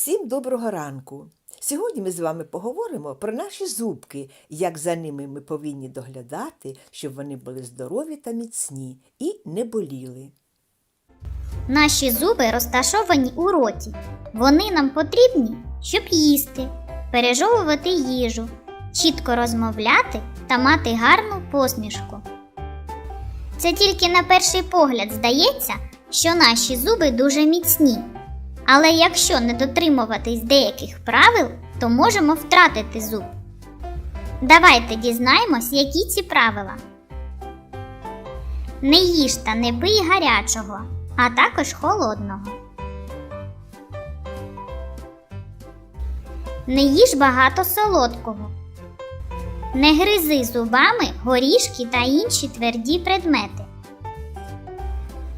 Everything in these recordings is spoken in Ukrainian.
Всім доброго ранку! Сьогодні ми з вами поговоримо про наші зубки, як за ними ми повинні доглядати, щоб вони були здорові та міцні і не боліли. Наші зуби розташовані у роті. Вони нам потрібні, щоб їсти, пережовувати їжу, чітко розмовляти та мати гарну посмішку. Це тільки на перший погляд здається, що наші зуби дуже міцні. Але якщо не дотримуватись деяких правил, то можемо втратити зуб. Давайте дізнаємось, які ці правила. Не їж та не пий гарячого, а також холодного. Не їж багато солодкого. Не гризи зубами горішки та інші тверді предмети.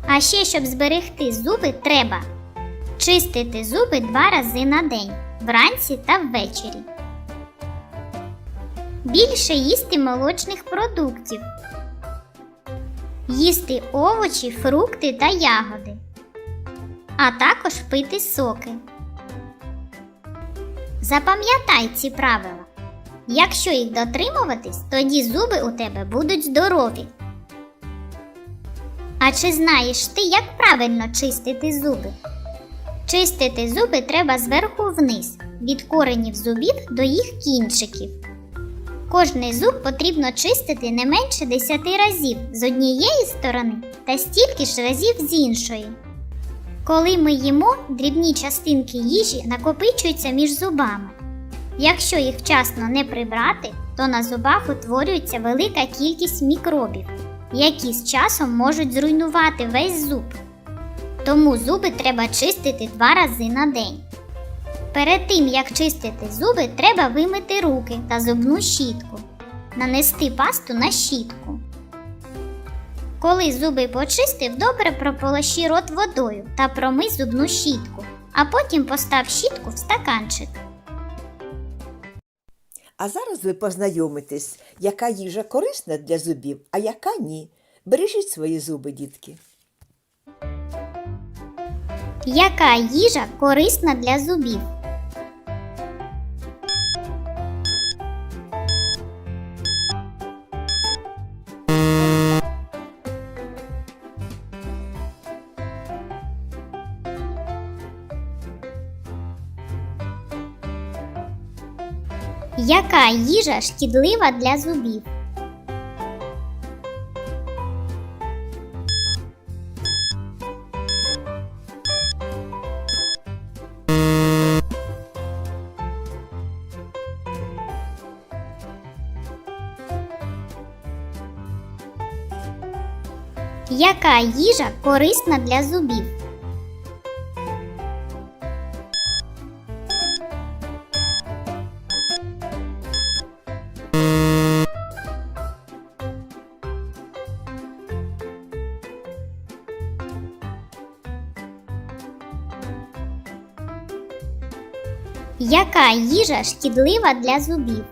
А ще, щоб зберегти зуби, треба чистити зуби два рази на день вранці та ввечері. Більше їсти молочних продуктів. Їсти овочі, фрукти та ягоди, а також пити соки. Запам'ятай ці правила. Якщо їх дотримуватись, тоді зуби у тебе будуть здорові. А чи знаєш ти, як правильно чистити зуби? Чистити зуби треба зверху вниз, від коренів зубів до їх кінчиків. Кожний зуб потрібно чистити не менше 10 разів з однієї сторони та стільки ж разів з іншої. Коли ми їмо, дрібні частинки їжі накопичуються між зубами. Якщо їх вчасно не прибрати, то на зубах утворюється велика кількість мікробів, які з часом можуть зруйнувати весь зуб. Тому зуби треба чистити два рази на день. Перед тим, як чистити зуби, треба вимити руки та зубну щітку, нанести пасту на щітку. Коли зуби почистив, добре прополощи рот водою та промий зубну щітку, а потім постав щітку в стаканчик. А зараз ви познайомитесь, яка їжа корисна для зубів, а яка ні. Бережіть свої зуби, дітки. Яка їжа корисна для зубів? Яка їжа шкідлива для зубів? Яка їжа корисна для зубів? Яка їжа шкідлива для зубів?